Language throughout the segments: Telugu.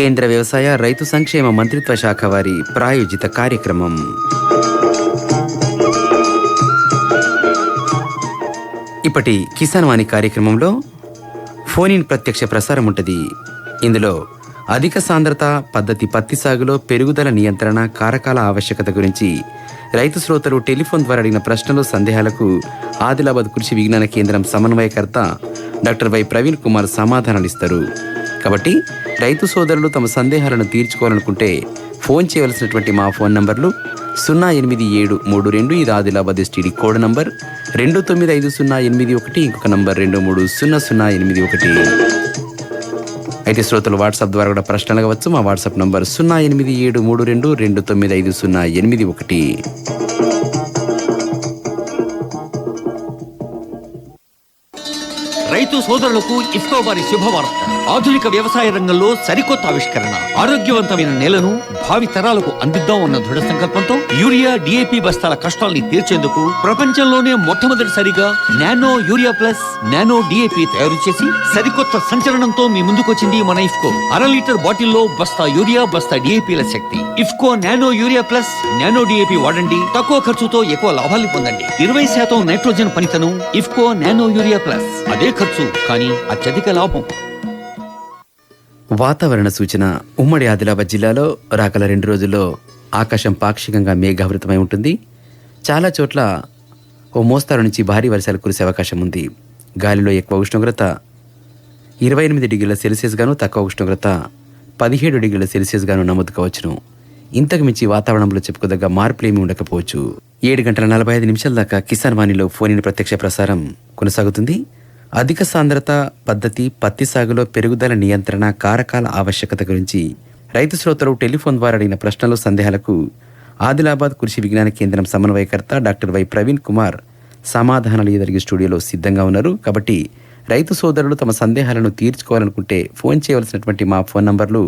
కేంద్ర వ్యవసాయ రైతు సంక్షేమ మంత్రిత్వ శాఖ వారి ప్రాయోజిత కార్యక్రమం. ఇప్పటి కిసాన్ వాణి కార్యక్రమంలో ఫోన్ ఇన్ ప్రత్యక్ష ప్రసారం ఉంటుంది. ఇందులో అధిక సాంద్రత పద్ధతి పత్తి సాగులో పెరుగుదల నియంత్రణ కారకాల ఆవశ్యకత గురించి రైతు శ్రోతలు టెలిఫోన్ ద్వారా అడిగిన ప్రశ్నలు సందేహాలకు ఆదిలాబాద్ కృషి విజ్ఞాన కేంద్రం సమన్వయకర్త డాక్టర్ వై ప్రవీణ్ కుమార్ సమాధానాలు ఇస్తారు కాబట్టి రైతు సోదరులు తమ సందేహాలను తీర్చుకోవాలనుకుంటే ఫోన్ చేయవలసినటువంటి మా ఫోన్ నంబర్లు సున్నా ఎనిమిది ఏడు మూడు రెండు ఇది ఆదిలాబాద్ ఎస్టీడీ కోడ్ నంబర్ రెండు తొమ్మిది ఐదు సున్నా ఎనిమిది ఒకటి ఇంకొక నంబర్ రెండు మూడు సున్నా సున్నా ఎనిమిది ఒకటి. అయితే శ్రోతలు వాట్సాప్ ద్వారా కూడా ప్రశ్నలు అవ్వచ్చు మా వాట్సాప్ నంబర్ సున్నా ఎనిమిది ఏడు మూడు రెండు రెండు తొమ్మిది ఐదు సున్నా ఎనిమిది ఒకటి. రైతు సోదరులకు ఇఫ్కో వారి శుభవార్త ఆధునిక వ్యవసాయ రంగంలో సరికొత్త ఆవిష్కరణ. ఆరోగ్యవంతమైన నేలను భావి తరాలకు అందిద్దాం అన్న దృఢ సంకల్పంతో యూరియా డిఏపి బస్తాల కష్టాల్ని తీర్చేందుకు ప్రపంచంలోనే మొట్టమొదటిసారిగా nano urea plus nano DAP తయారు చేసి సరికొత్త సంచలనంతో మీ ముందుకొచ్చింది మన ఇఫ్కో. అర లీటర్ బాటిల్లో బస్తా యూరియా బస్తా డిఏపిల శక్తి. IFFCO nano urea plus nano DAP వాడండి. తక్కువ ఖర్చుతో ఎక్కువ లాభాల్ని పొందండి. ఇరవై శాతం నైట్రోజన్ పనితనం ఇఫ్కో నానో యూరియా ప్లస్. అదే ఖర్చు కానీ అత్యధిక లాభం. వాతావరణ సూచన ఉమ్మడి ఆదిలాబాద్ జిల్లాలో రాకల రెండు రోజుల్లో ఆకాశం పాక్షికంగా మేఘావృతమై ఉంటుంది. చాలా చోట్ల ఓ మోస్తారు నుంచి భారీ వర్షాలు కురిసే అవకాశం ఉంది. గాలిలో ఎక్కువ ఉష్ణోగ్రత ఇరవై ఎనిమిది డిగ్రీల సెల్సియస్ గాను తక్కువ ఉష్ణోగ్రత పదిహేడు డిగ్రీల సెల్సియస్ గాను నమోదు కావచ్చును ఇంతకు మించి వాతావరణంలో చెప్పుకోదగ్గ మార్పులేమీ ఉండకపోవచ్చు. ఏడు గంటల నలభై ఐదు నిమిషాల దాకా కిసాన్ వాణిలో ఫోన్ ఇన్ ప్రత్యక్ష ప్రసారం కొనసాగుతుంది. అధిక సాంద్రత పద్ధతి పత్తి సాగులో పెరుగుదల నియంత్రణ కారకాల ఆవశ్యకత గురించి రైతు శ్రోతలు టెలిఫోన్ ద్వారా అడిగిన ప్రశ్నలు సందేహాలకు ఆదిలాబాద్ కృషి విజ్ఞాన కేంద్రం సమన్వయకర్త డాక్టర్ వై ప్రవీణ్ కుమార్ సమాధానాలు ఎదురిగి స్టూడియోలో సిద్ధంగా ఉన్నారు. కాబట్టి రైతు సోదరులు తమ సందేహాలను తీర్చుకోవాలనుకుంటే ఫోన్ చేయవలసినటువంటి మా ఫోన్ నంబర్లు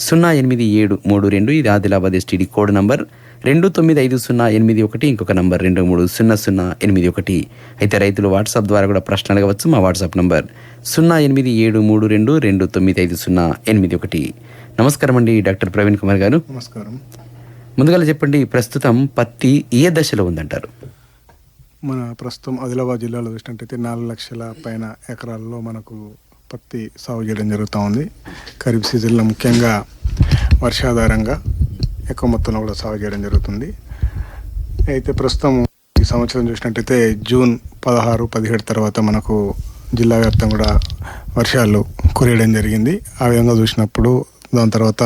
సున్నా ఎనిమిది ఏడు మూడు రెండు ఇది ఆదిలాబాద్ ఎస్టీడీ కోడ్ నంబర్. రెండు తొమ్మిది ఐదు సున్నా ఎనిమిది ఒకటి ఇంకొక నంబర్. రెండు మూడు సున్నా సున్నా ఎనిమిది ఒకటి. అయితే రైతులు వాట్సాప్ ద్వారా కూడా ప్రశ్నలు అడగవచ్చు మా వాట్సాప్ నంబర్. సున్నా ఎనిమిది ఏడు మూడు రెండు రెండు తొమ్మిది ఐదు సున్నా ఎనిమిది ఒకటి. నమస్కారం అండి డాక్టర్ ప్రవీణ్ కుమార్ గారు. నమస్కారం. ముందుగా చెప్పండి ప్రస్తుతం పత్తి ఏ దశలో ఉందంటారు? మన ప్రస్తుతం ఆదిలాబాద్ జిల్లాలో చూసినట్టయితే నాలుగు లక్షల పైన ఎకరాల్లో మనకు పత్తి సాగు చేయడం జరుగుతూ ఉంది. ఖరీఫ్ సీజన్లో ముఖ్యంగా వర్షాధారంగా ఎక్కువ మొత్తంలో కూడా సాగు చేయడం జరుగుతుంది. అయితే ప్రస్తుతం ఈ సంవత్సరం చూసినట్టయితే జూన్ పదహారు పదిహేడు తర్వాత మనకు జిల్లా వ్యాప్తం కూడా వర్షాలు కురియడం జరిగింది. ఆ విధంగా చూసినప్పుడు దాని తర్వాత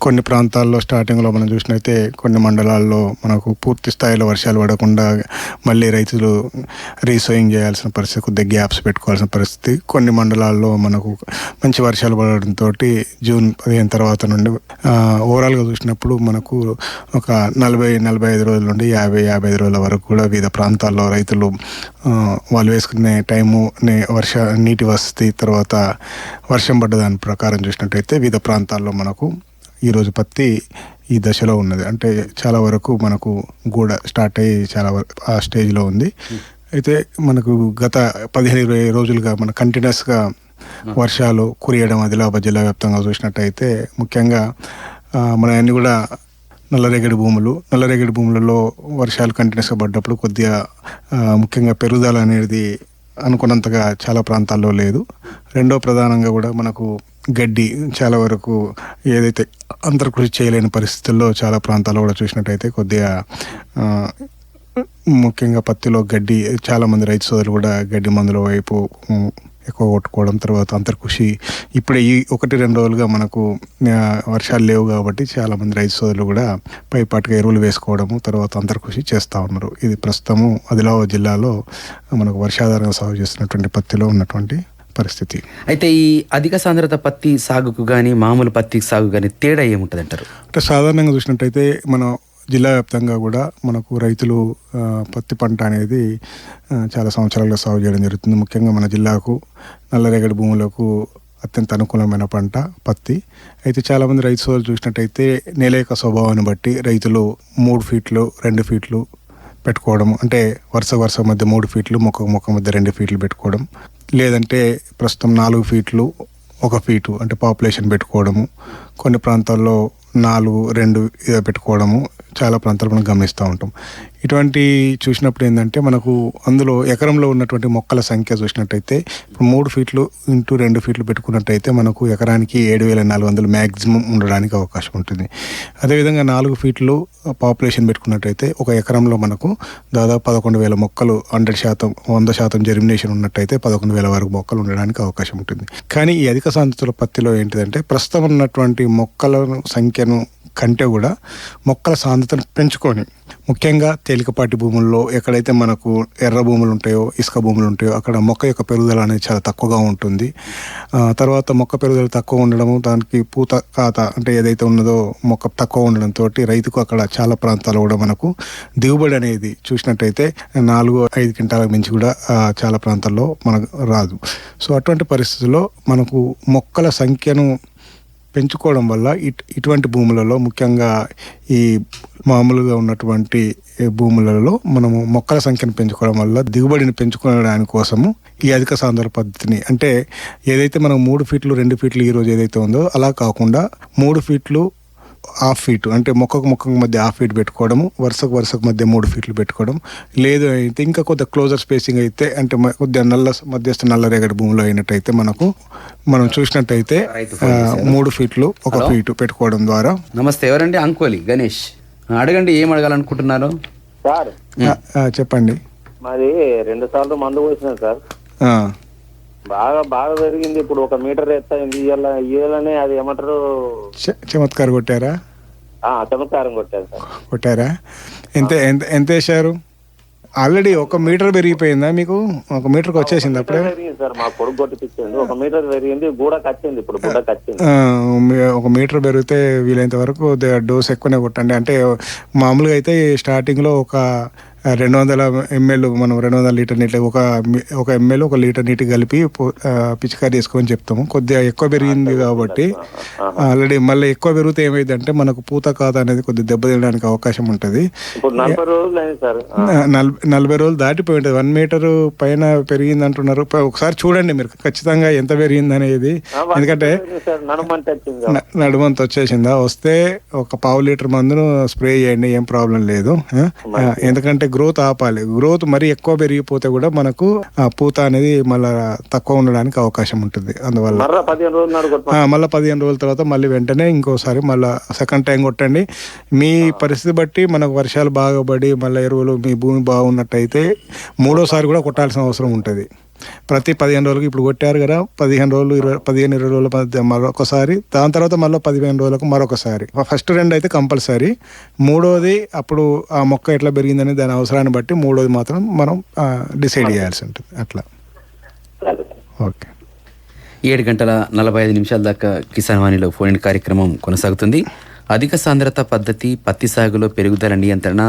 కొన్ని ప్రాంతాల్లో స్టార్టింగ్లో మనం చూసినైతే కొన్ని మండలాల్లో మనకు పూర్తి స్థాయిలో వర్షాలు పడకుండా మళ్ళీ రైతులు రీసోయింగ్ చేయాల్సిన పరిస్థితి కొద్దిగా గ్యాప్స్ పెట్టుకోవాల్సిన పరిస్థితి. కొన్ని మండలాల్లో మనకు మంచి వర్షాలు పడడంతో జూన్ పదిహేను తర్వాత నుండి ఓవరాల్గా చూసినప్పుడు మనకు ఒక నలభై నలభై ఐదు రోజుల నుండి యాభై యాభై ఐదు రోజుల వరకు కూడా వివిధ ప్రాంతాల్లో రైతులు వాళ్ళు వేసుకునే టైము నే- వర్ష నీటి వసతి తర్వాత వర్షం పడ్డ దాని ప్రకారం చూసినట్టయితే వివిధ ప్రాంతాల్లో మనకు ఈరోజు పత్తి ఈ దశలో ఉన్నది. అంటే చాలా వరకు మనకు గూడ స్టార్ట్ అయ్యి చాలా వరకు ఆ స్టేజ్లో ఉంది. అయితే మనకు గత పదిహేను ఇరవై రోజులుగా మన కంటిన్యూస్గా వర్షాలు కురియడం ఆదిలాబాద్ జిల్లా వ్యాప్తంగా చూసినట్టయితే ముఖ్యంగా మన అన్ని కూడా నల్లరేగడి భూములు నల్లరేగడి భూములలో వర్షాలు కంటిన్యూస్గా పడ్డప్పుడు కొద్దిగా ముఖ్యంగా పెరుగుదల అనేది అనుకున్నంతగా చాలా ప్రాంతాల్లో లేదు. రెండో ప్రధానంగా కూడా మనకు గడ్డి చాలా వరకు ఏదైతే అంతర్కృషి చేయలేని పరిస్థితుల్లో చాలా ప్రాంతాల్లో కూడా చూసినట్టయితే కొద్దిగా ముఖ్యంగా పత్తిలో గడ్డి చాలామంది రైతు సోదరులు కూడా గడ్డి మందుల వైపు ఎక్కువ కొట్టుకోవడం తర్వాత అంతర్కృషి ఇప్పుడే ఈ ఒకటి రెండు రోజులుగా మనకు వర్షాలు లేవు కాబట్టి చాలామంది రైతు సోదరులు కూడా పైపాటుగా ఎరువులు వేసుకోవడము తర్వాత అంతర్కృషి చేస్తూ ఉన్నారు. ఇది ప్రస్తుతము ఆదిలాబాద్ జిల్లాలో మనకు వర్షాధారంగా సాగు చేస్తున్నటువంటి పత్తిలో ఉన్నటువంటి పరిస్థితి. అయితే ఈ అధిక సాంద్రత పత్తి సాగుకు కానీ మామూలు పత్తి సాగు కానీ తేడా ఏముంటుంది అంటారు అంటే సాధారణంగా చూసినట్టయితే మనం జిల్లా వ్యాప్తంగా కూడా మనకు రైతులు పత్తి పంట అనేది చాలా సంవత్సరాలుగా సాగు చేయడం జరుగుతుంది. ముఖ్యంగా మన జిల్లాకు నల్లరేగడి భూములకు అత్యంత అనుకూలమైన పంట పత్తి. అయితే చాలామంది రైతు సోదరులు చూసినట్టయితే నేల యొక్క స్వభావాన్ని బట్టి రైతులు మూడు ఫీట్లు రెండు ఫీట్లు పెట్టుకోవడం అంటే వరుస వరుస మధ్య మూడు ఫీట్లు మొక్క మొక్క మధ్య రెండు ఫీట్లు పెట్టుకోవడం లేదంటే ప్రస్తుతం నాలుగు ఫీట్లు ఒక ఫీటు అంటే పాపులేషన్ పెట్టుకోవడము కొన్ని ప్రాంతాల్లో నాలుగు రెండు ఇలా పెట్టుకోవడము చాలా ప్రాంతాలు మనం గమనిస్తూ ఉంటాం. ఇటువంటి చూసినప్పుడు ఏంటంటే మనకు అందులో ఎకరంలో ఉన్నటువంటి మొక్కల సంఖ్య చూసినట్టయితే ఇప్పుడు మూడు ఫీట్లు ఇంటూ రెండు ఫీట్లు పెట్టుకున్నట్టయితే మనకు ఎకరానికి ఏడు వేల నాలుగు వందలు మ్యాక్సిమం ఉండడానికి అవకాశం ఉంటుంది. అదేవిధంగా నాలుగు ఫీట్లు పాపులేషన్ పెట్టుకున్నట్టయితే ఒక ఎకరంలో మనకు దాదాపు పదకొండు వేల మొక్కలు హండ్రెడ్ శాతం వంద శాతం జెర్మినేషన్ ఉన్నట్టయితే పదకొండు వేల వరకు మొక్కలు ఉండడానికి అవకాశం ఉంటుంది. కానీ ఈ అధిక సాంద్రతల పత్తిలో ఏంటిదంటే ప్రస్తుతం ఉన్నటువంటి మొక్కల సంఖ్యను కంటే కూడా మొక్కల సాంద్రతను పెంచుకొని ముఖ్యంగా తేలికపాటి భూముల్లో ఎక్కడైతే మనకు ఎర్ర భూములు ఉంటాయో ఇసుక భూములు ఉంటాయో అక్కడ మొక్క యొక్క పెరుగుదల అనేది చాలా తక్కువగా ఉంటుంది. తర్వాత మొక్క పెరుగుదల తక్కువ ఉండడము దానికి పూత కాత అంటే ఏదైతే ఉన్నదో మొక్క తక్కువ ఉండడంతో రైతుకు అక్కడ చాలా ప్రాంతాలు కూడా మనకు దిగుబడి అనేది చూసినట్టయితే నాలుగు ఐదు క్వింటాలకు మించి కూడా చాలా ప్రాంతాల్లో మనకు రాదు. సో అటువంటి పరిస్థితుల్లో మనకు మొక్కల సంఖ్యను పెంచుకోవడం వల్ల ఇట్ ఇటువంటి భూములలో ముఖ్యంగా ఈ మామూలుగా ఉన్నటువంటి భూములలో మనము మొక్కల సంఖ్యను పెంచుకోవడం వల్ల దిగుబడిని పెంచుకోవడానికి కోసము ఈ అధిక సాంద్ర పద్ధతిని అంటే ఏదైతే మనం మూడు ఫీట్లు రెండు ఫీట్లు ఈ రోజు ఏదైతే ఉందో అలా కాకుండా మూడు ఫీట్లు హాఫ్ ఫీట్ అంటే మొక్కకు మొక్కకు మధ్య హాఫ్ ఫీట్ పెట్టుకోవడము వరుసకు వరుసకు మధ్య మూడు ఫీట్లు పెట్టుకోవడం లేదు అయితే ఇంకా కొద్దిగా క్లోజర్ స్పేసింగ్ అయితే అంటే కొద్దిగా నల్ల మధ్యస్థ నల్ల రేగడి భూమిలో అయినట్టయితే మనకు మనం చూసినట్టయితే మూడు ఫీట్లు ఒక. ఫీటు పెట్టుకోవడం ద్వారా. నమస్తే ఎవరండి? అంకోలి గణేష్. అడగండి ఏం అడగాలనుకుంటున్నారు? సార్. చెప్పండి. మాది రెండు సార్లు మందు పోసిన సార్. ఆ, బాగా బాగా పెరిగింది ఇప్పుడు ఒక మీటర్ ఎత్తైంది ఇవాళ ఇవాళనే అది ఏమంటారు? చ- చమత్కారం కొట్టారా? ఆ చమత్కారం కొట్టాను సార్. కొట్టారా? ఎంత ఎంత ఎంత వేశారు? ఆల్రెడీ ఒక మీటర్ పెరిగిపోయిందా మీకు? ఒక మీటర్కి వచ్చేసింది అప్పుడే? పెరిగింది సార్ మా కొడుకు ఒక మీటర్ పెరిగింది ఇప్పుడు ఒక మీటర్ పెరిగితే వీలైనంత వరకు డోస్ ఎక్కువనే కొట్టండి. అంటే మామూలుగా అయితే స్టార్టింగ్లో ఒక రెండు వందల ఎంఎల్ మనం రెండు వందల లీటర్ నీటి ఒక ఒక ఎంఎల్ ఒక లీటర్ నీటి కలిపి పిచికారీ చేసుకోని చెప్తాము. కొద్దిగా ఎక్కువ పెరిగింది కాబట్టి ఆల్రెడీ మళ్ళీ ఎక్కువ పెరిగితే ఏమైందంటే మనకు పూత కాత అనేది కొద్దిగా దెబ్బతినడానికి అవకాశం ఉంటుంది. నలభై రోజులు దాటిపోయి ఉంటుంది. వన్ మీటర్ పైన పెరిగింది అంటున్నారు. ఒకసారి చూడండి మీరు. ఖచ్చితంగా ఎంత పెరిగింది అనేది. ఎందుకంటే నడుమంత వచ్చేసిందా? వస్తే ఒక పావు లీటర్ మందును స్ప్రే చేయండి. ఏం ప్రాబ్లం లేదు. ఎందుకంటే గ్రోత్ ఆపాలి. గ్రోత్ మరీ ఎక్కువ పెరిగిపోతే కూడా మనకు ఆ పూత అనేది మళ్ళా తక్కువ ఉండడానికి అవకాశం ఉంటుంది. అందువల్ల మళ్ళీ పదిహేను రోజుల తర్వాత మళ్ళీ వెంటనే ఇంకోసారి మళ్ళీ సెకండ్ టైం కొట్టండి. మీ పరిస్థితి బట్టి మనకు వర్షాలు బాగా పడి మళ్ళీ ఎరువులు మీ భూమి బాగున్నట్టయితే మూడోసారి కూడా కొట్టాల్సిన అవసరం ఉంటుంది. ప్రతి పదిహేను రోజులకు ఇప్పుడు కొట్టారు కదా పదిహేను రోజులు ఇరవై పదిహేను ఇరవై రోజుల మధ్య మరొకసారి. దాని తర్వాత మళ్ళీ పదిహేను రోజులకు మరొకసారి. ఫస్ట్ రెండు అయితే కంపల్సరీ. మూడోది అప్పుడు ఆ మొక్క ఎట్లా పెరిగిందని దాని అవసరాన్ని బట్టి మూడోది మాత్రం మనం డిసైడ్ చేయాల్సి ఉంటుంది. అట్లా. ఓకే. ఏడు గంటల నలభై ఐదు నిమిషాల దాకా కిసాన్ వాణిలో ఫోన్ కార్యక్రమం కొనసాగుతుంది. అధిక సాంద్రత పద్ధతి పత్తి సాగులో పెరుగుదల నియంత్రణ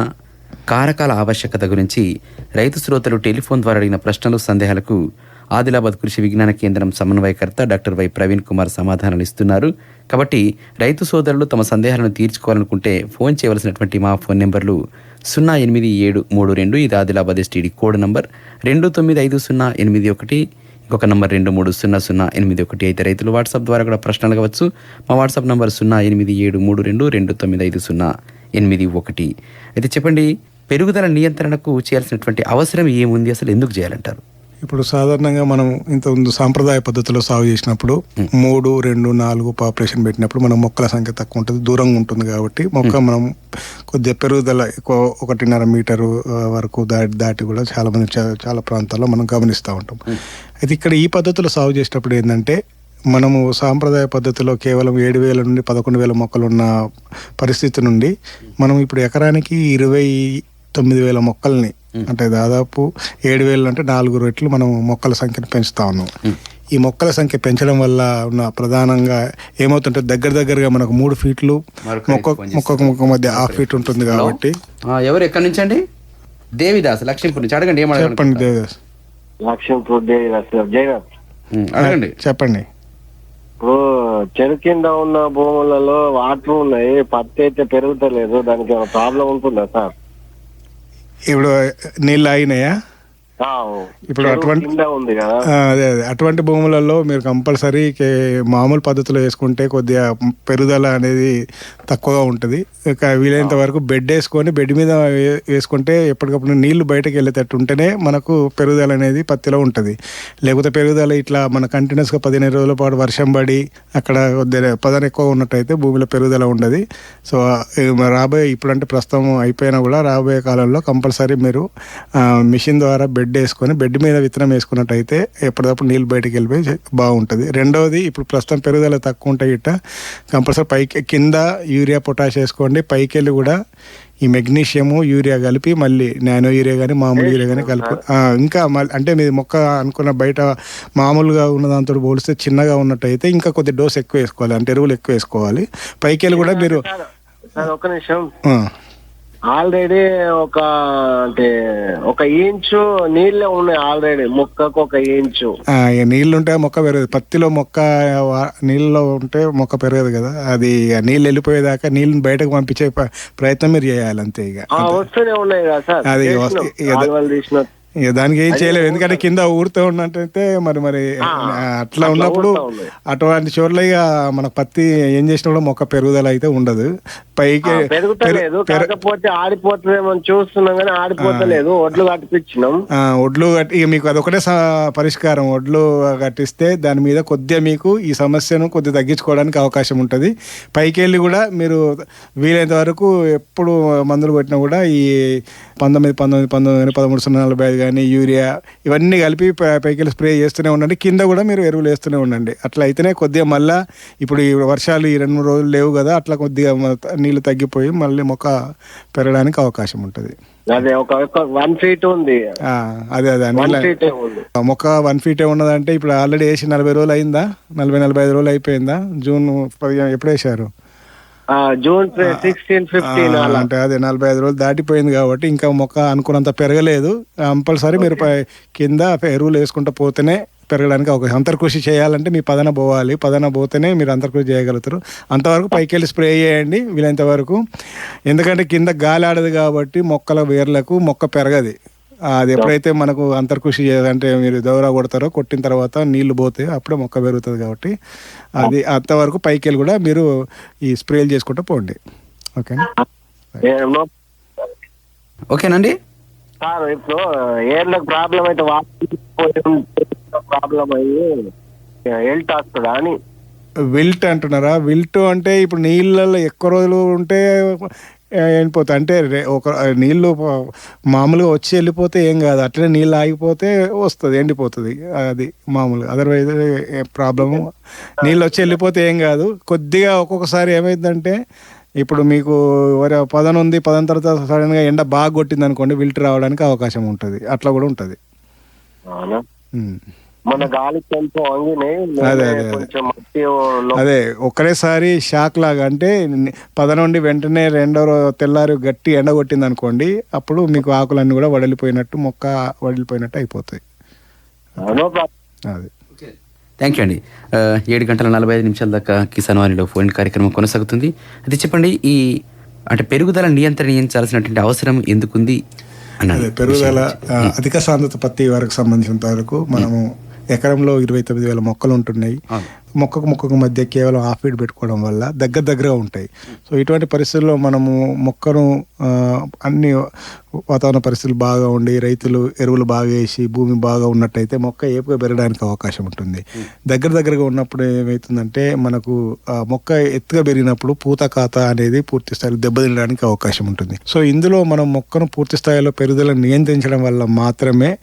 కారకాల ఆవశ్యకత గురించి రైతు శ్రోతలు టెలిఫోన్ ద్వారా అడిగిన ప్రశ్నలు సందేహాలకు ఆదిలాబాద్ కృషి విజ్ఞాన కేంద్రం సమన్వయకర్త డాక్టర్ వై ప్రవీణ్ కుమార్ సమాధానాలు ఇస్తున్నారు. కాబట్టి రైతు సోదరులు తమ సందేహాలను తీర్చుకోవాలనుకుంటే ఫోన్ చేయవలసినటువంటి మా ఫోన్ నెంబర్లు సున్నా ఎనిమిది ఏడు మూడు రెండు ఇది ఆదిలాబాద్ ఎస్టీడీ కోడ్ నంబర్. రెండు తొమ్మిది ఐదు సున్నా ఎనిమిది ఒకటి ఇంకొక నంబర్ రెండు మూడు సున్నా సున్నా ఎనిమిది ఒకటి అయితే రైతులు వాట్సాప్ ద్వారా కూడా ప్రశ్నలు కావచ్చు మా వాట్సాప్ నంబర్ సున్నా ఎనిమిది ఏడు మూడు రెండు రెండు తొమ్మిది ఐదు సున్నా ఎనిమిది ఒకటి. అయితే చెప్పండి పెరుగుదల నియంత్రణకు చేయాల్సినటువంటి అవసరం ఏముంది? అసలు ఎందుకు చేయాలంటారు? ఇప్పుడు సాధారణంగా మనం ఇంత ముందు సాంప్రదాయ పద్ధతిలో సాగు చేసినప్పుడు మూడు రెండు నాలుగు పాపులేషన్ పెట్టినప్పుడు మనం మొక్కల సంఖ్య తక్కువ ఉంటుంది దూరంగా ఉంటుంది కాబట్టి మొక్క మనం కొద్దిగా పెరుగుదల ఎక్కువ ఒకటిన్నర మీటరు వరకు దాటి దాటి కూడా చాలా మంది చాలా ప్రాంతాల్లో మనం గమనిస్తూ ఉంటాం. అయితే ఇక్కడ ఈ పద్ధతిలో సాగు చేసేటప్పుడు ఏంటంటే మనము సాంప్రదాయ పద్ధతిలో కేవలం ఏడు వేల నుండి పదకొండు వేల మొక్కలు ఉన్న పరిస్థితి నుండి మనం ఇప్పుడు ఎకరానికి ఇరవై తొమ్మిది వేల మొక్కల్ని. అంటే దాదాపు ఏడు వేలు అంటే నాలుగు రెట్లు మనం మొక్కల సంఖ్యను పెంచుతా ఉన్నాం. ఈ మొక్కల సంఖ్య పెంచడం వల్ల ఉన్న ప్రధానంగా ఏమవుతుంటే దగ్గర దగ్గరగా మనకు మూడు ఫీట్లు మొక్క మొక్కకు మొక్క మధ్య హాఫ్ ఫీట్ ఉంటుంది కాబట్టి. ఆ, ఎవరు ఎక్కడి నుంచి అండి? దేవిదాస్ లక్ష్మీపూర్ నుంచి అడగండి చెప్పండి దేవదాస్. లక్ష్మీపూర్ ఉమ్, అడగండి. చెప్పండి. ఇప్పుడు చెరుకు కింద ఉన్న భూములలో వాటర్ ఉన్నాయి. పత్తి అయితే పెరుగుతలేదు. దానికి ఏమైనా ప్రాబ్లం ఉంటుందా సార్? ఇప్పుడు నీళ్ళు ఆగినాయా ఆ, ఇప్పుడు అటువంటి- అదే అదే. అటువంటి భూములలో మీరు కంపల్సరీ మామూలు పద్ధతిలో వేసుకుంటే కొద్దిగా పెరుగుదల అనేది తక్కువగా ఉంటుంది. వీలైనంత వరకు బెడ్ వేసుకొని బెడ్ మీద వేసుకుంటే ఎప్పటికప్పుడు నీళ్ళు బయటకు వెళ్ళేటట్టు ఉంటేనే మనకు పెరుగుదల అనేది పత్తిలో ఉంటుంది. లేకపోతే పెరుగుదల ఇట్లా మన కంటిన్యూస్గా పదిహేను రోజుల పాటు వర్షం పడి అక్కడ కొద్దిగా పదన ఎక్కువ ఉన్నట్టయితే భూమిలో పెరుగుదల ఉండదు. సో రాబోయే ఇప్పుడంటే ప్రస్తుతం అయిపోయినా కూడా రాబోయే కాలంలో కంపల్సరీ మీరు మిషన్ ద్వారా బెడ్ వేసుకొని బెడ్ మీద విత్తనం వేసుకున్నట్టయితే ఎప్పటికప్పుడు నీళ్ళు బయటకు వెళ్ళిపోయి బాగుంటుంది. రెండవది ఇప్పుడు ప్రస్తుతం పెరుగుదల తక్కువ ఉంటాయి ఇట్ట కంపల్సరీ పైకి కింద యూరియా పొటాష్ వేసుకోండి. పైకి వెళ్ళి కూడా ఈ మెగ్నీషియము యూరియా కలిపి మళ్ళీ నానో యూరియా కానీ మామూలు యూరియా కానీ కలుపు ఇంకా మళ్ళీ అంటే మీది మొక్క అనుకున్న బయట మామూలుగా ఉన్న దాంతో పోలిస్తే చిన్నగా ఉన్నట్టయితే ఇంకా కొద్ది డోస్ ఎక్కువ వేసుకోవాలి. అంటే ఎరువులు ఎక్కువ వేసుకోవాలి. పైకి వెళ్ళి కూడా మీరు సార్ ఒక నిమిషం. ఆల్రెడీ ఒక అంటే ఒక ఇంచు నీళ్ళే ఉన్నాయి ఆల్రెడీ మొక్కకు ఒక ఇంచు. నీళ్ళు ఉంటే మొక్క పెరగదు. పత్తిలో మొక్క నీళ్ళలో ఉంటే మొక్క పెరగదు కదా. అది నీళ్ళు వెళ్ళిపోయేదాకా నీళ్ళని బయటకు పంపించే ప్రయత్నం మీరు చేయాలి అంతే ఇక. వస్తూనే ఉన్నాయి కదా సార్. అది ఇక దానికి ఏం చేయలేము ఎందుకంటే కింద ఊరుతూ ఉన్నట్టయితే మరి మరి అట్లా ఉన్నప్పుడు. అటువంటి చోట్ల ఇక మన పత్తి ఏం చేసినా కూడా మొక్క పెరుగుదల అయితే ఉండదు. పైకి కాకపోతే ఆడిపోతుందేమో చూస్తున్నాం కానీ ఆడిపోతలేదు ఒడ్లు కట్టిపించినాం. ఒడ్లు కట్టి ఇక మీకు అదొకటే పరిష్కారం. ఒడ్లు కట్టిస్తే దాని మీద కొద్దిగా మీకు ఈ సమస్యను కొద్దిగా తగ్గించుకోవడానికి అవకాశం ఉంటుంది. పైకి వెళ్ళి కూడా మీరు వీలైనంత వరకు ఎప్పుడు మందులు కొట్టినా కూడా ఈ పంతొమ్మిది పంతొమ్మిది పంతొమ్మిది పదమూడు సున్నా నలభై ఐదు కానీ యూరియా ఇవన్నీ కలిపి పైకి స్ప్రే చేస్తూనే ఉండండి. కింద కూడా మీరు ఎరువులు వేస్తూనే ఉండండి. అట్లా అయితేనే కొద్దిగా మళ్ళా ఇప్పుడు ఈ వర్షాలు ఈ రెండు మూడు రోజులు లేవు కదా అట్లా కొద్దిగా నీళ్ళు తగ్గిపోయి మళ్ళీ మొక్క పెరగడానికి అవకాశం ఉంటుంది. అదే ఒక వన్ ఫీట్ ఉంది. అదే అదే. నీళ్ళ- మొక్క వన్ ఫీటే ఉన్నదంటే ఇప్పుడు ఆల్రెడీ వేసి నలభై రోజులు అయిందా? నలభై నలభై ఐదు రోజులు అయిపోయిందా? జూన్ పదిహేను ఎప్పుడు వేసారు జూన్ సిక్స్టీన్ ఫిఫ్టీన్ అంటే అదే నలభై ఐదు రోజులు దాటిపోయింది కాబట్టి ఇంకా మొక్క అనుకున్నంత పెరగలేదు. కంపల్సరీ మీరు కింద ఎరువులు వేసుకుంటూ పోతేనే పెరగడానికి అవకాశం అంతర్కృషి చేయాలంటే మీ పదన పోవాలి. పదన పోతేనే మీరు అంతర్కృషి చేయగలుగుతారు. అంతవరకు పైకి వెళ్ళి స్ప్రే చేయండి వీలైనంత వరకు. ఎందుకంటే కింద గాలి ఆడదు కాబట్టి మొక్కల వేర్లకు మొక్క పెరగది. అది ఎప్పుడైతే మనకు అంతర్కృషి చేయాలంటే మీరు దౌరా కొడతారో కొట్టిన తర్వాత నీళ్ళు పోతే అప్పుడే మొక్క పెరుగుతుంది కాబట్టి అది అంతవరకు పైకి వెళ్ళి కూడా మీరు ఈ స్ప్రేలు చేసుకుంటూ పోండి. ఓకేనా ఏమో. ఓకేనండి? సార్ ఇప్పుడు ఏర్లకు ప్రాబ్లం అయితే ప్రాబ్లం అయ్యి హెల్త్ వస్తుందా అని. విల్ట్ అంటున్నారా? విల్ట్ అంటే ఇప్పుడు నీళ్ళల్లో ఎక్కువ రోజులు ఉంటే వెళ్ళిపోతాయి అంటే రే- ఒక నీళ్ళు మామూలుగా వచ్చి వెళ్ళిపోతే ఏం కాదు. అట్లనే నీళ్ళు ఆగిపోతే వస్తుంది ఎండిపోతుంది. అది మామూలుగా. అదర్వైజ్ ప్రాబ్లము నీళ్ళు వచ్చి వెళ్ళిపోతే ఏం కాదు. కొద్దిగా ఒక్కొక్కసారి ఏమైందంటే ఇప్పుడు మీకు పదన ఉంది పదన తర్వాత సడన్గా ఎండ బాగా కొట్టింది అనుకోండి విల్ట్ రావడానికి అవకాశం ఉంటుంది. అట్లా కూడా ఉంటుంది. మన గాలి కొంచెం వంగినాయి అదే, అదే. కొంచెం మట్టి అదే ఒక్కరేసారి షాక్ లాగా అంటే పద నుండి వెంటనే రెండో రో- తెల్లారి గట్టి ఎండ కొట్టింది అనుకోండి అప్పుడు మీకు ఆకులన్నీ కూడా వడిలిపోయినట్టు మొక్క వడిలిపోయినట్టు అయిపోతాయి. నో ప్రాబ్లం అది. థ్యాంక్ యూ అండి. ఆ, ఏడు గంటల నలభై ఐదు నిమిషాల దాకా కిసాన్ వాణిలో ఫోన్ కార్యక్రమం కొనసాగుతుంది. అది చెప్పండి ఈ అంటే పెరుగుదల నియంత్రించాల్సినటువంటి అవసరం ఎందుకుంది? అదే పెరుగుదల ఆ, అధిక సాంద్రత పత్తి వరకు సంబంధించినంత వరకు మనము ఎకరంలో ఇరవై తొమ్మిది వేల మొక్కలు ఉంటున్నాయి. మొక్కకు మొక్కకు మధ్య కేవలం హాఫ్ ఫీట్ పెట్టుకోవడం వల్ల దగ్గర దగ్గరగా ఉంటాయి. సో ఇటువంటి పరిస్థితుల్లో మనము మొక్కను అన్ని వాతావరణ పరిస్థితులు బాగా ఉండి రైతులు ఎరువులు బాగా వేసి భూమి బాగా ఉన్నట్టయితే మొక్క ఏపుగా పెరగడానికి అవకాశం ఉంటుంది. దగ్గర దగ్గరగా ఉన్నప్పుడు ఏమవుతుందంటే మనకు ఆ మొక్క ఎత్తుగా పెరిగినప్పుడు పూత కాత అనేది పూర్తి స్థాయిలో దెబ్బతినడానికి అవకాశం ఉంటుంది. సో ఇందులో మనం మొక్కను పూర్తి స్థాయిలో పెరుగుదలను నియంత్రించడం వల్ల మాత్రమే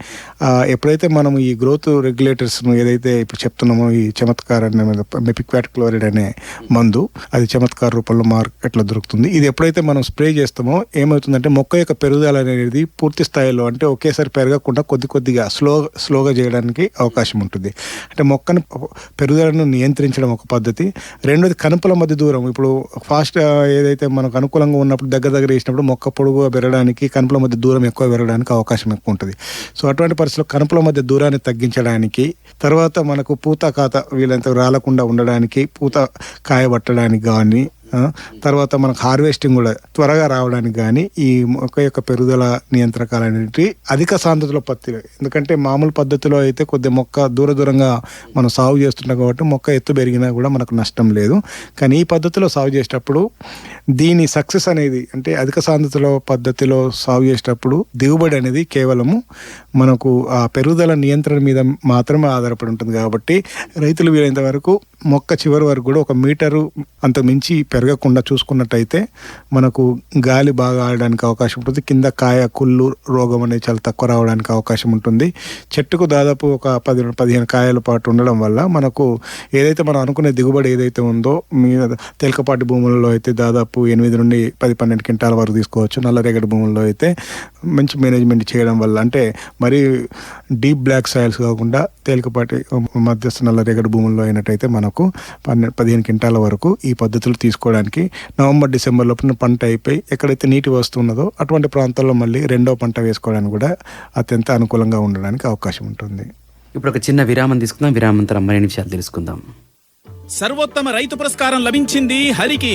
ఎప్పుడైతే మనం ఈ గ్రోత్ రెగ్యులేటర్స్ను ఏదైతే ఇప్పుడు చెప్తున్నామో ఈ చమత్కారాన్ని అనే మెపిక్వాట్ క్లోరైడ్ అనే మందు అది చమత్కార రూపంలో మార్కెట్లో దొరుకుతుంది. ఇది ఎప్పుడైతే మనం స్ప్రే చేస్తామో ఏమవుతుందంటే మొక్క యొక్క పెరుగుదల అనేది పూర్తి స్థాయిలో అంటే ఒకేసారి పెరగకుండా కొద్ది కొద్దిగా స్లో స్లోగా చేయడానికి అవకాశం ఉంటుంది. అంటే మొక్కను పెరుగుదలను నియంత్రించడం ఒక పద్ధతి. రెండోది కనుపల మధ్య దూరం. ఇప్పుడు ఫాస్ట్ ఏదైతే మనకు అనుకూలంగా ఉన్నప్పుడు దగ్గర దగ్గర వేసినప్పుడు మొక్క పొడుగుగా పెరగడానికి కనుపల మధ్య దూరం ఎక్కువ పెరగడానికి అవకాశం ఎక్కువ ఉంటుంది. సో అటువంటి పరిస్థితుల్లో కనుపల మధ్య దూరాన్ని తగ్గించడానికి తర్వాత మనకు పూత కాత వీళ్ళంత రాలకుండా ఉండడానికి పూత కాయబట్టడానికి కానీ తర్వాత మనకు హార్వెస్టింగ్ కూడా త్వరగా రావడానికి కానీ ఈ మొక్క యొక్క పెరుగుదల నియంత్రకాలు అనేవి అధిక సాంద్రతలో పత్తి ఎందుకంటే మామూలు పద్ధతిలో అయితే కొద్ది మొక్క దూర దూరంగా మనం సాగు చేస్తుంటాం కాబట్టి మొక్క ఎత్తు పెరిగినా కూడా మనకు నష్టం లేదు. కానీ ఈ పద్ధతిలో సాగు చేసేటప్పుడు దీని సక్సెస్ అనేది అంటే అధిక సాంద్రతలో పద్ధతిలో సాగు చేసేటప్పుడు దిగుబడి అనేది కేవలము మనకు ఆ పెరుగుదల నియంత్రణ మీద మాత్రమే ఆధారపడి ఉంటుంది కాబట్టి రైతులు వీలైనంత వరకు మొక్క చివరి వరకు కూడా ఒక మీటరు అంత మించి పెరగకుండా చూసుకున్నట్టయితే మనకు గాలి బాగా ఆడడానికి అవకాశం ఉంటుంది. కింద కాయ కుళ్ళు రోగం అనేది చాలా తక్కువ రావడానికి అవకాశం ఉంటుంది. చెట్టుకు దాదాపు ఒక పది పదిహేను కాయల పాటు ఉండడం వల్ల మనకు ఏదైతే మనం అనుకునే దిగుబడి ఏదైతే ఉందో మీ తేలికపాటి భూములలో అయితే దాదాపు ఎనిమిది నుండి పది పన్నెండు క్వింటాల వరకు తీసుకోవచ్చు. నల్లరేగడి భూముల్లో అయితే మంచి మేనేజ్మెంట్ చేయడం వల్ల అంటే మరీ డీప్ బ్లాక్ సాయిల్స్ కాకుండా తేలికపాటి మధ్యస్థ నల్లరేగడి భూముల్లో అయినట్టయితే మనకు పన్నెండు పదిహేను క్వింటాల వరకు ఈ పద్ధతులు తీసుకోవడానికి నవంబర్ డిసెంబర్ లోపల పంట అయిపోయి ఎక్కడైతే నీటి వస్తున్నదో అటువంటి ప్రాంతాల్లో మళ్ళీ రెండో పంట వేసుకోవడానికి కూడా అత్యంత అనుకూలంగా ఉండడానికి అవకాశం ఉంటుంది. ఇప్పుడు ఒక చిన్న విరామం తీసుకుందాం. విరామంతరం మరిన్ని విషయాలు తెలుసుకుందాం. సర్వోత్తమ రైతు పురస్కారం లభించింది హరికి.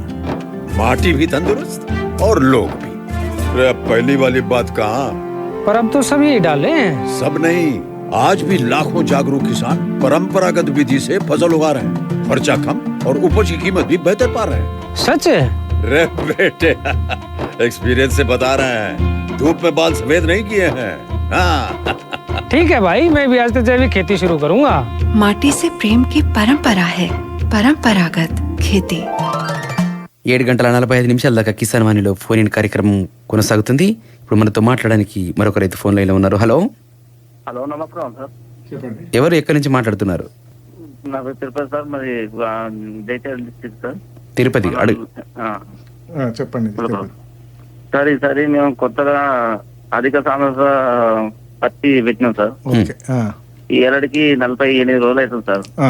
माटी भी तंदुरुस्त और लोग भी। पहली वाली बात कहाँ? पर अब तो सभी डाले हैं। सब नहीं आज भी लाखों जागरूक किसान परंपरागत विधि से फ़सल उगा रहे हैं। खर्चा कम और उपज की कीमत भी बेहतर पा रहे हैं। सच है? रे बेटे एक्सपीरियंस से बता रहे हैं। धूप में बाल सफ़ेद नहीं किए हैं। हाँ। ठीक है भाई मैं भी आज से जैविक खेती शुरू करूँगा। माटी से प्रेम की परंपरा है परंपरागत खेती। ఏడు గంటల నలభై ఐదు నిమిషాల దాకా కిసాన్ వాణిలో ఫోన్ ఇన్ కార్యక్రమం కొనసాగుతుంది. ఇప్పుడు మనతో మాట్లాడడానికి మరొక రైతు ఫోన్ లైన్లో ఉన్నారు. హలో. హలో నమస్కారం సార్. చెప్పండి ఎవరు ఎక్కడి నుంచి మాట్లాడుతున్నారు? తిరుపతి సార్. మరి డిస్ట్రిక్ట్ సార్. తిరుపతి అడుగు. చెప్పండి సార్. ఈసారి మేము కొత్తగా అధిక సాంద్రత పత్తి పెట్టినాం సార్. ఓకే ఆ, ఈ ఏడాదికి నలభై ఎనిమిది రోజులు అవుతుంది సార్. ఆ.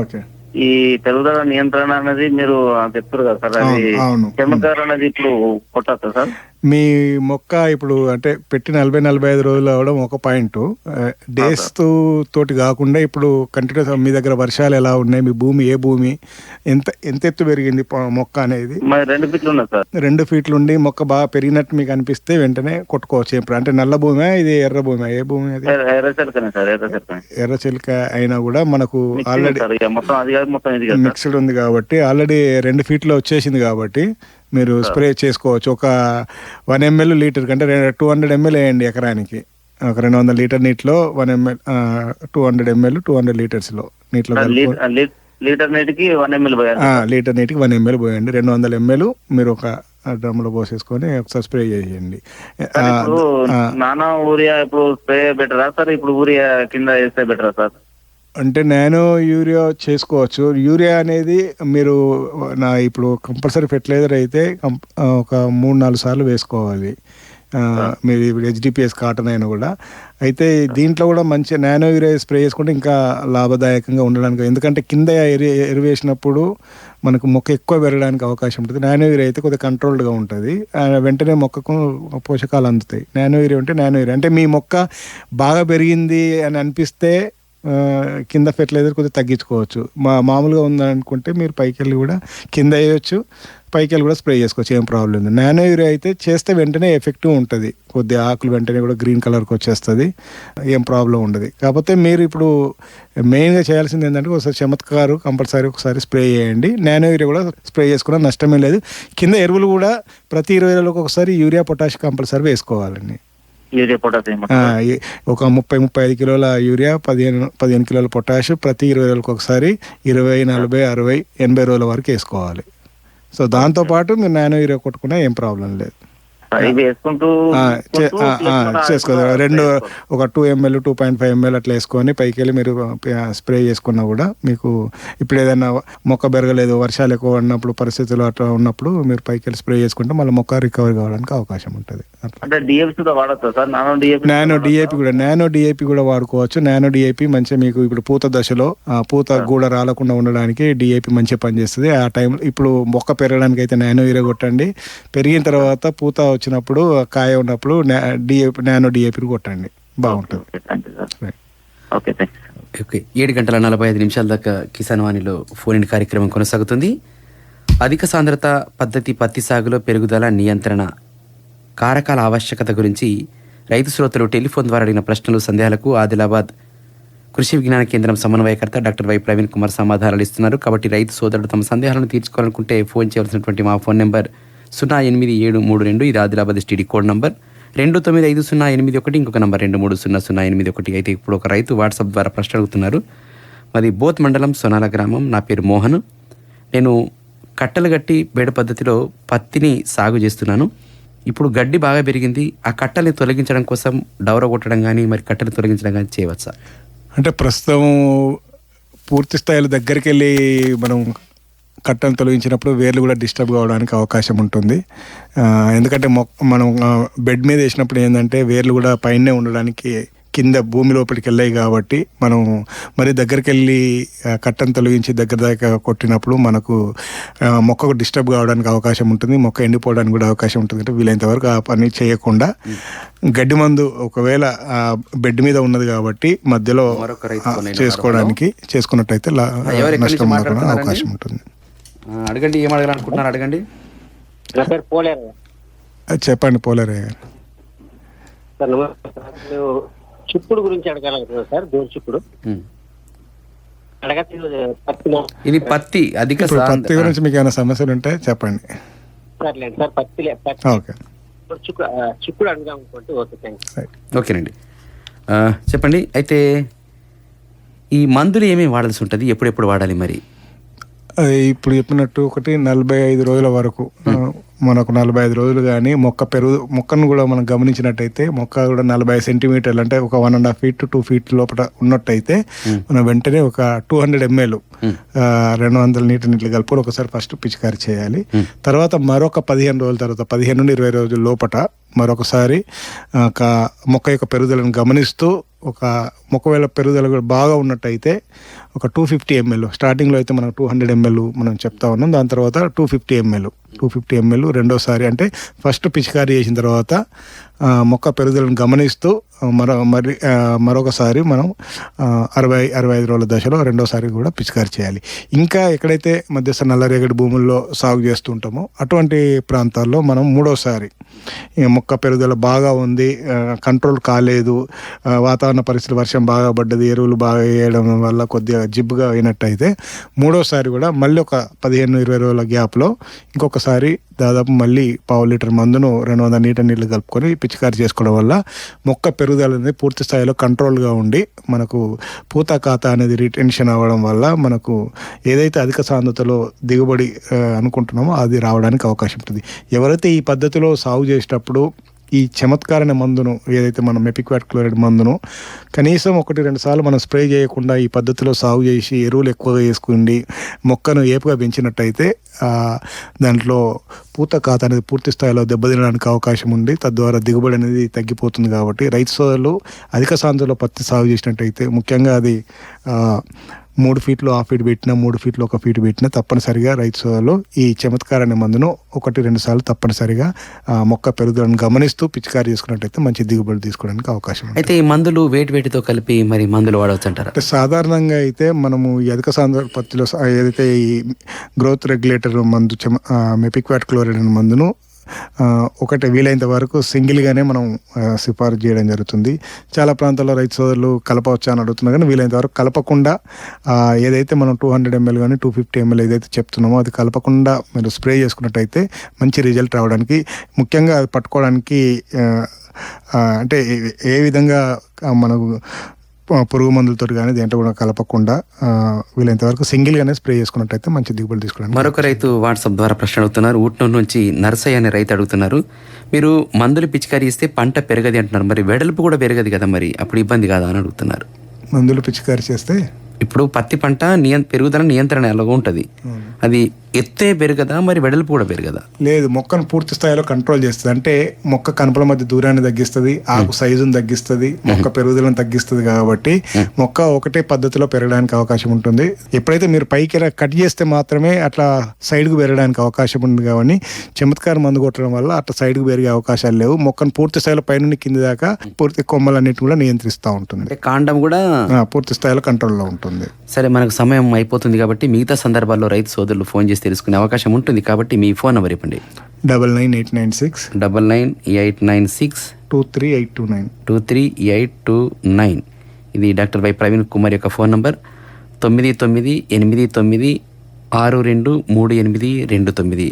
ఓకే. ఈ పెరుగుదల నియంత్రణ అనేది మీరు చెప్తారు కదా సార్ అది. కెమికల్ అనేది ఇప్పుడు కొట్టచ్చు సార్ మీ మొక్క ఇప్పుడు అంటే పెట్టి నలభై నలభై ఐదు రోజులు అవడం ఒక పాయింట్. డేస్ తోటి కాకుండా ఇప్పుడు కంటిన్యూస్ మీ దగ్గర వర్షాలు ఎలా ఉన్నాయి? మీ భూమి ఏ భూమి? ఎంత ఎంత ఎత్తు పెరిగింది మొక్క అనేది? రెండు ఫీట్లు సార్. రెండు ఫీట్లు ఉండి మొక్క బాగా పెరిగినట్టు మీకు అనిపిస్తే వెంటనే కొట్టుకోవచ్చు ఇప్పుడు అంటే నల్ల భూమి? ఇది ఎర్ర భూమి? ఏ భూమి అది? ఎర్ర- చిలుక అయినా కూడా మనకు ఆల్రెడీ మిక్స్డ్ ఉంది కాబట్టి ఆల్రెడీ రెండు ఫీట్లో వచ్చేసింది కాబట్టి మీరు స్ప్రే చేసుకోవచ్చు. ఒక వన్ ఎంఎల్ లీటర్ కంటే టూ హండ్రెడ్ ఎంఎల్ వేయండి ఎకరానికి. ఒక రెండు వందల లీటర్ నీటిలో one ml two hundred ml two hundred లీటర్స్లో నీటిలో సార్, కలుపుకొని లీటర్ నీటికి వన్ ఎంఎల్ లీటర్ నీటికి వన్ ఎంఎల్ పోయండి. రెండు వందల ఎంఎల్ మీరు ఒక డ్రమ్లో పోసేసుకొని ఒకసారి స్ప్రే చేయండి. నానా ఊరియా ఇప్పుడు స్ప్రే బెటరా సార్? ఇప్పుడు ఊరియా కింద వేస్తే బెటరా సార్? అంటే నానో యూరియా చేసుకోవచ్చు. యూరియా అనేది మీరు నా ఇప్పుడు కంపల్సరీ ఫెర్టిలైజర్ అయితే ఒక మూడు నాలుగు సార్లు వేసుకోవాలి. మీరు ఇప్పుడు హెచ్డిపిఎస్ కాటన్ అయినా కూడా. అయితే దీంట్లో కూడా మంచి నానో యూరియా స్ప్రే చేసుకుంటే ఇంకా లాభదాయకంగా ఉండడానికి ఎందుకంటే కింద ఎరి ఎరివేసినప్పుడు మనకు మొక్క ఎక్కువ పెరగడానికి అవకాశం ఉంటుంది. నానో యూరియా అయితే కొద్దిగా కంట్రోల్డ్గా ఉంటుంది. వెంటనే మొక్కకు పోషకాలు అందుతాయి. నానో యూరియా ఉంటే నానో యూరియా. అంటే మీ మొక్క బాగా పెరిగింది అని అనిపిస్తే కింద ఫెర్టిలైజర్ కొద్దిగా తగ్గించుకోవచ్చు. మా మామూలుగా ఉందనుకుంటే మీరు పైకి వెళ్ళి కూడా కింద వేయచ్చు పైకి వెళ్ళి కూడా స్ప్రే చేసుకోవచ్చు ఏం ప్రాబ్లం లేదు. నానో యూరియా అయితే చేస్తే వెంటనే ఎఫెక్టివ్ ఉంటుంది. కొద్దిగా ఆకులు వెంటనే కూడా గ్రీన్ కలర్కి వచ్చేస్తుంది. ఏం ప్రాబ్లం ఉండదు. కాకపోతే మీరు ఇప్పుడు మెయిన్గా చేయాల్సింది ఏంటంటే ఒకసారి చమత్కారు కంపల్సరీ ఒకసారి స్ప్రే చేయండి. నానో యూరియా కూడా స్ప్రే చేసుకున్నా నష్టమే లేదు. కింద ఎరువులు కూడా ప్రతి ఇరవై రోజులకు ఒకసారి యూరియా పొటాష్ కంపల్సరీ వేసుకోవాలండి. యూరియా ఈ- ఒక ముప్పై ముప్పై ఐదు కిలోల యూరియా పదిహేను పదిహేను కిలోల పొటాష్ ప్రతి ఇరవై రోజులకు ఒకసారి ఇరవై నలభై అరవై ఎనభై రోజుల వరకు వేసుకోవాలి. సో దాంతోపాటు మీరు నానో యూరియా కొట్టుకున్నా ఏం ప్రాబ్లం లేదు. చేసుకోవాలి. రెండు. ఒక two ml two point five ml అట్లా వేసుకొని పైకి వెళ్ళి మీరు స్ప్రే చేసుకున్నా కూడా మీకు ఇప్పుడు ఏదైనా మొక్క పెరగలేదు వర్షాలు ఎక్కువ ఉన్నప్పుడు పరిస్థితులు అట్లా ఉన్నప్పుడు మీరు పైకి వెళ్ళి స్ప్రే చేసుకుంటే మళ్ళీ మొక్క రికవర్ కావడానికి అవకాశం ఉంటుంది. నానో డిఏపి కూడా నానో డిఏపి కూడా వాడుకోవచ్చు. నానో డిఏపి మంచిగా మీకు ఇప్పుడు పూత దశలో పూత గూడ రాలకుండా ఉండడానికి డిఏపి మంచిగా పనిచేస్తుంది. ఆ టైం ఇప్పుడు మొక్క పెరగడానికి అయితే నానో యూరియా కొట్టండి పెరిగిన తర్వాత పూత వచ్చినప్పుడు కాయ ఉన్నప్పుడు డిఏపి నానో డిఏపి కొట్టండి. బాగుంటుంది. ఓకే ఓకే ఏడు గంటల నలభై ఐదు నిమిషాల దాకా కిసాన్ వాణిలో ఫోన్ ఇన్ కార్యక్రమం కొనసాగుతుంది. అధిక సాంద్రత పద్ధతి పత్తి సాగులో పెరుగుదల నియంత్రణ కారకాల ఆవశ్యకత గురించి రైతు శ్రోతలు టెలిఫోన్ ద్వారా అడిగిన ప్రశ్నలు సందేహాలకు ఆదిలాబాద్ కృషి విజ్ఞాన కేంద్రం సమన్వయకర్త డాక్టర్ వై ప్రవీణ్ కుమార్ సమాధానాలు ఇస్తున్నారు. కాబట్టి రైతు సోదరుడు తమ సందేహాలను తీర్చుకోవాలనుకుంటే ఫోన్ చేయవలసినటువంటి మా ఫోన్ నెంబర్ సున్నా ఎనిమిది ఏడు మూడు రెండు ఇది ఆదిలాబాద్ స్టీడీ కోడ్ నంబర్. రెండు తొమ్మిది ఐదు సున్నా ఎనిమిది ఒకటి ఇంకొక నంబర్ రెండు మూడు సున్నా సున్నా ఎనిమిది ఒకటి. అయితే ఇప్పుడు ఒక రైతు వాట్సాప్ ద్వారా ప్రశ్న అడుగుతున్నారు. మాది బోత్ మండలం సొనాల గ్రామం నా పేరు మోహన్. నేను కట్టలు కట్టి బేడ పద్ధతిలో పత్తిని సాగు చేస్తున్నాను. ఇప్పుడు గడ్డి బాగా పెరిగింది. ఆ కట్టల్ని తొలగించడం కోసం డౌర కొట్టడం కానీ మరి కట్టెలు తొలగించడం కానీ చేయవచ్చా? అంటే ప్రస్తుతం పూర్తి స్థాయిలో దగ్గరికి వెళ్ళి మనం కట్టను తొలగించినప్పుడు వేర్లు కూడా డిస్టర్బ్ కావడానికి అవకాశం ఉంటుంది. ఎందుకంటే మనం బెడ్ మీద వేసినప్పుడు ఏంటంటే వేర్లు కూడా పైనే ఉండడానికి కింద భూమి లోపలికి వెళ్ళాయి కాబట్టి మనం మరి దగ్గరికి వెళ్ళి కట్టను తొలగించి దగ్గర దాకా కొట్టినప్పుడు మనకు మొక్కకు డిస్టర్బ్ కావడానికి అవకాశం ఉంటుంది. మొక్క ఎండిపోవడానికి కూడా అవకాశం ఉంటుంది. అంటే వీలైనంత వరకు ఆ పని చేయకుండా గడ్డి మందు ఒకవేళ బెడ్ మీద ఉన్నది కాబట్టి మధ్యలో చేసుకోవడానికి చేసుకున్నట్టయితే నష్టం? అవకాశం ఉంటుంది. అడగండి ఏం అడగాలనుకుంటున్నారు? అడగండి. పోలేరు. చెప్పండి గారు సార్ చిక్కుడు గురించి అడగాలనుకున్నాను సార్ దూర మొ- ఇది పత్తి అధిక పత్తి గురించి మీకు ఏమైనా సమస్యలు ఉంటే చెప్పండి. సర్లేండి సార్ పత్తి ఓకే. చిక్కుడు అనుకుంటే ఓకే థ్యాంక్స్ ఓకేనండి. చెప్పండి అయితే ఈ మందులు ఏమేమి వాడాల్సి ఉంటుంది? ఎప్పుడెప్పుడు వాడాలి మరి? అది ఇప్పుడు చెప్పినట్టు ఒకటి నలభై ఐదు రోజుల వరకు మనకు నలభై ఐదు రోజులు కానీ మొక్క పెరుగు మొక్కను కూడా మనం గమనించినట్టయితే మొక్క కూడా నలభై సెంటీమీటర్లు అంటే ఒక one and half feet two feet లోపల ఉన్నట్టయితే మనం వెంటనే ఒక టూ హండ్రెడ్ ఎంఎల్ రెండు వందల నీటి నీళ్ళు కలుపుకొని ఒకసారి ఫస్ట్ పిచికారి చేయాలి. తర్వాత మరొక పదిహేను రోజుల తర్వాత పదిహేను నుండి ఇరవై రోజుల లోపట మరొకసారి ఒక మొక్క యొక్క పెరుగుదలను గమనిస్తూ ఒక మొక్కవేళ పెరుగుదల కూడా బాగా ఉన్నట్టయితే ఒక టూ ఫిఫ్టీ ఎంఎల్ స్టార్టింగ్లో అయితే మనకు టూ హండ్రెడ్ ఎంఎల్ మనం చెప్తా ఉన్నాం. దాని తర్వాత two fifty ml two fifty ml రెండోసారి అంటే ఫస్ట్ పిచికారీ చేసిన తర్వాత మొక్క పెరుగుదలను గమనిస్తూ మరో మరి మరొకసారి మనం అరవై అరవై ఐదు రోజుల దశలో రెండోసారి కూడా పిచికారి చేయాలి. ఇంకా ఎక్కడైతే మధ్యస్థ నల్లరేగడి భూముల్లో సాగు చేస్తుంటామో అటువంటి ప్రాంతాల్లో మనం మూడోసారి మొక్క పెరుగుదల బాగా ఉంది కంట్రోల్ కాలేదు వాతావరణ పరిస్థితులు వర్షం బాగా పడ్డది ఎరువులు బాగా వేయడం వల్ల కొద్దిగా జిబ్బుగా అయినట్టయితే మూడోసారి కూడా మళ్ళీ ఒక పదిహేను ఇరవై రోజుల గ్యాప్లో ఇంకొకసారి ఒక్కొక్కసారి దాదాపు మళ్ళీ పావు లీటర్ మందును రెండు వందల లీటర్ నీళ్ళు కలుపుకొని పిచికారి చేసుకోవడం వల్ల మొక్క పెరుగుదల అనేది పూర్తి స్థాయిలో కంట్రోల్గా ఉండి మనకు పూత ఖాతా అనేది రిటెన్షన్ అవ్వడం వల్ల మనకు ఏదైతే అధిక సాంద్రతలో దిగుబడి అనుకుంటున్నామో అది రావడానికి అవకాశం ఉంటుంది. ఎవరైతే ఈ పద్ధతిలో సాగు చేసేటప్పుడు ఈ చమత్కార మందును ఏదైతే మనం మెపిక్వాట్ క్లోరైడ్ మందును కనీసం ఒకటి రెండు సార్లు మనం స్ప్రే చేయకుండా ఈ పద్ధతిలో సాగు చేసి ఎరువులు ఎక్కువగా వేసుకుండి మొక్కను ఏపుగా పెంచినట్టయితే దాంట్లో పూత ఖాత అనేది పూర్తి స్థాయిలో దెబ్బతినడానికి అవకాశం ఉంది. తద్వారా దిగుబడి అనేది తగ్గిపోతుంది కాబట్టి రైతు సోదరులు అధిక సాంద్రలో పత్తి సాగు చేసినట్టయితే ముఖ్యంగా అది మూడు ఫీట్లు హాఫ్ ఫీట్ పెట్టినా మూడు ఫీట్లు ఒక ఫీట్ పెట్టినా తప్పనిసరిగా రైతు సోదరులు ఈ చమత్కార అనే మందును ఒకటి రెండు సార్లు తప్పనిసరిగా ఆ, మొక్క పెరుగుదలను గమనిస్తూ పిచికారి చేసుకున్నట్టయితే మంచి దిగుబడి తీసుకోవడానికి అవకాశం అయితే ఈ మందులు వేటి వేటితో కలిపి మరి మందులు వాడవచ్చు అంటారా అంటే సాధారణంగా అయితే మనము ఈ అధిక సాంద్ర పత్తిలో ఏదైతే ఈ గ్రోత్ రెగ్యులేటర్ మందు చెమ మెపిక్వాట్ క్లోరైడ్ అనే మందును ఆ, ఒకటి వీలైనంత వరకు సింగిల్గానే మనం సిఫారసు చేయడం జరుగుతుంది. చాలా ప్రాంతాల్లో రైతు సోదరులు కలపవచ్చా అని అడుగుతున్నారు కానీ వీలైనంత వరకు కలపకుండా ఏదైతే మనం టూ హండ్రెడ్ ఎంఎల్ కానీ టూ ఫిఫ్టీ ఎంఎల్ ఏదైతే చెప్తున్నామో అది కలపకుండా మీరు స్ప్రే చేసుకున్నట్టయితే మంచి రిజల్ట్ రావడానికి ముఖ్యంగా అది పట్టుకోవడానికి అంటే ఏ- విధంగా మనకు పురుగు మందులతో కానీ దేంట్లో కూడా కలపకుండా వీలైనంత వరకు సింగిల్గానే స్ప్రే చేసుకున్నట్టయితే మంచి దిగుబడి తీసుకోవడానికి మరొక రైతు వాట్సాప్ ద్వారా ప్రశ్న అడుగుతున్నారు. ఊట్నూరు నుంచి నర్సయ్య అనే రైతు అడుగుతున్నారు. మీరు మందులు పిచికారీ ఇస్తే పంట పెరగది అంటున్నారు. మరి వెడల్పు కూడా పెరగదు కదా మరి? అప్పుడు ఇబ్బంది కాదా అని అడుగుతున్నారు. మందులు పిచికారి చేస్తే? ఇప్పుడు పత్తి పంట నియం పెరుగుదల నియంత్రణ ఎలాగో ఉంటుంది. అది ఎత్తే పెరగదా మరి వెడల్పు కూడా పెరగదా? లేదు మొక్కను పూర్తి స్థాయిలో కంట్రోల్ చేస్తుంది. అంటే మొక్క కనుపల మధ్య దూరాన్ని తగ్గిస్తుంది ఆకు సైజును తగ్గిస్తుంది మొక్క పెరుగుదలను తగ్గిస్తుంది కాబట్టి మొక్క ఒకటే పద్ధతిలో పెరగడానికి అవకాశం ఉంటుంది. ఎప్పుడైతే మీరు పైకి కట్ చేస్తే మాత్రమే అట్లా సైడ్కు పెరగడానికి అవకాశం ఉంది కాబట్టి చమత్కార మందు కొట్టడం వల్ల అట్లా సైడ్కు పెరిగే అవకాశాలు లేవు. మొక్కను పూర్తి స్థాయిలో పైనుండి కింది దాకా పూర్తి కొమ్మలన్నిటిని కూడా నియంత్రిస్తూ ఉంటుంది. కాండం కూడా పూర్తి స్థాయిలో కంట్రోల్లో ఉంటుంది. సరే మనకు సమయం అయిపోతుంది కాబట్టి మిగతా సందర్భాల్లో రైతు సోదరులు ఫోన్ చేసి తెలుసుకునే అవకాశం ఉంటుంది కాబట్టి మీ ఫోన్ నెంబర్ ఇవ్వండి. Double nine eight nine six double nine eight nine six two three eight two nine two three eight two nine. ఇది డాక్టర్ వై ప్రవీణ్ కుమార్ యొక్క ఫోన్ నంబర్. తొమ్మిది తొమ్మిది ఎనిమిది తొమ్మిది ఆరు రెండు మూడు ఎనిమిది రెండు తొమ్మిది.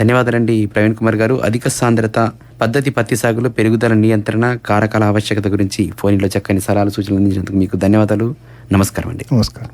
ధన్యవాదాలండి ప్రవీణ్ కుమార్ గారు. అధిక సాంద్రత పద్ధతి పత్తి సాగులో పెరుగుదల నియంత్రణ కారకాల ఆవశ్యకత గురించి ఫోన్లో చక్కని సలహాలు సూచనలు అందించినందుకు మీకు ధన్యవాదాలు. నమస్కారం అండి. నమస్కారం.